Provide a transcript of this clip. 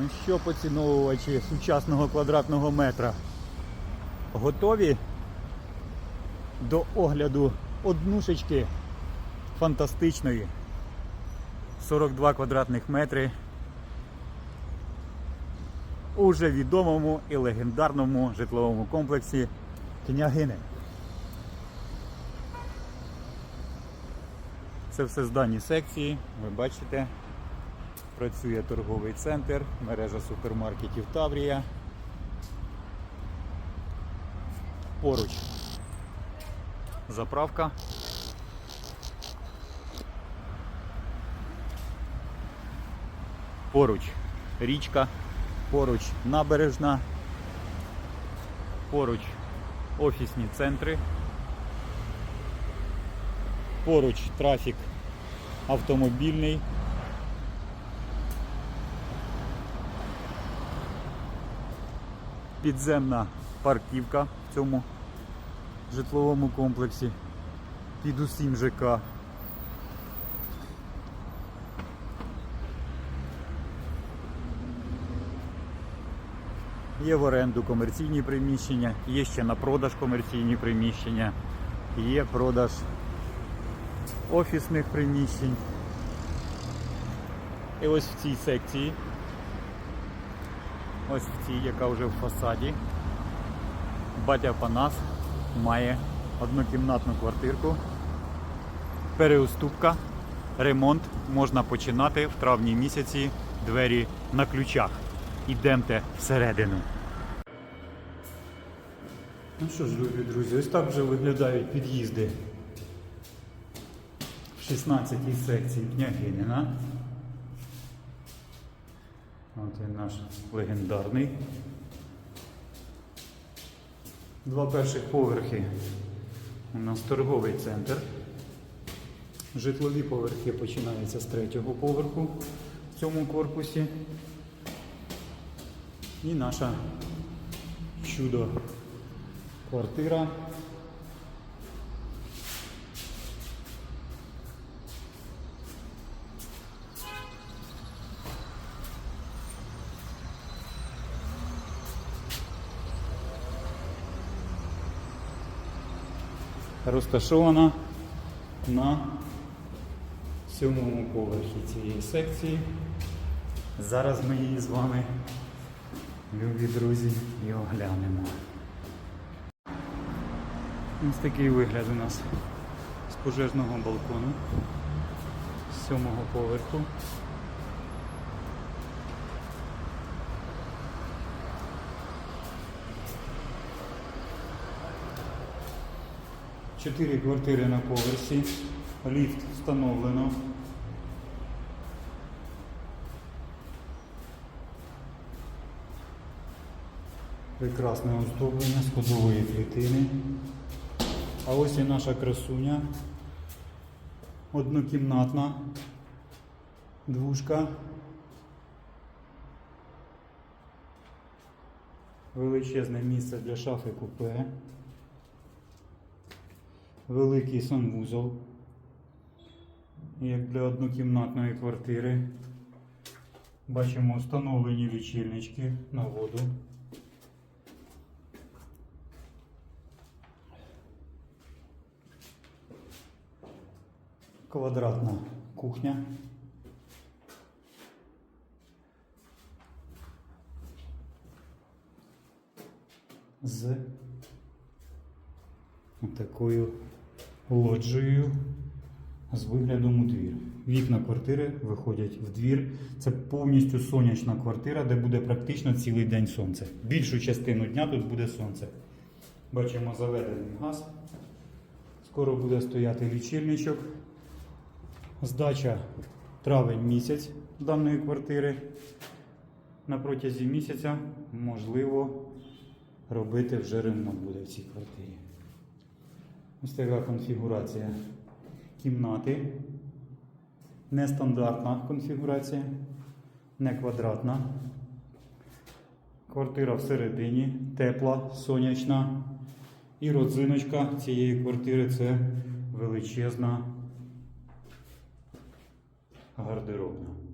Ну що, поціновувачі сучасного квадратного метра? Готові до огляду однушечки фантастичної 42 квадратних метри у вже відомому і легендарному житловому комплексі Княгини. Це все з дані секції, ви бачите. Працює торговий центр, мережа супермаркетів Таврія. Поруч заправка. Поруч річка, поруч набережна, поруч офісні центри, поруч трафік автомобільний. Підземна парківка в цьому житловому комплексі під усім ЖК. Є в оренду комерційні приміщення, є ще на продаж комерційні приміщення, є продаж офісних приміщень. І ось в цій секції Ось в цій, яка вже в фасаді. Батя Панас має однокімнатну квартирку. Переуступка, ремонт можна починати в травні місяці. Двері на ключах. Ідемте всередину. Ну що ж, любі друзі, ось так вже виглядають під'їзди в 16 секції княгинина. От він наш легендарний. Два перших поверхи. У нас торговий центр. Житлові поверхи починаються з третього поверху в цьому корпусі. І наша чудо розташована на сьомому поверхі цієї секції. Зараз ми її з вами, любі друзі, і оглянемо. Ось такий вигляд у нас з пожежного балкону з сьомого поверху. Чотири квартири на поверсі. Ліфт встановлено. Прекрасне оздоблення сходової клітини. А ось і наша красуня. Однокімнатна двушка. Величезне місце для шафи купе великий санвузол, як для однокімнатної квартири. Бачимо встановлені лічильнички на воду. Квадратна кухня. З такою лоджією з виглядом у двір. Вікна квартири виходять в двір. Це повністю сонячна квартира, де буде практично цілий день сонце. Більшу частину дня тут буде сонце. Бачимо заведений газ. Скоро буде стояти лічильничок. Здача травень місяць даної квартири. На протязі місяця можливо робити вже ремонт буде в цій квартирі. Ось така конфігурація кімнати. Нестандартна конфігурація, не квадратна. Квартира всередині, тепла, сонячна. І родзиночка цієї квартири це величезна гардеробна.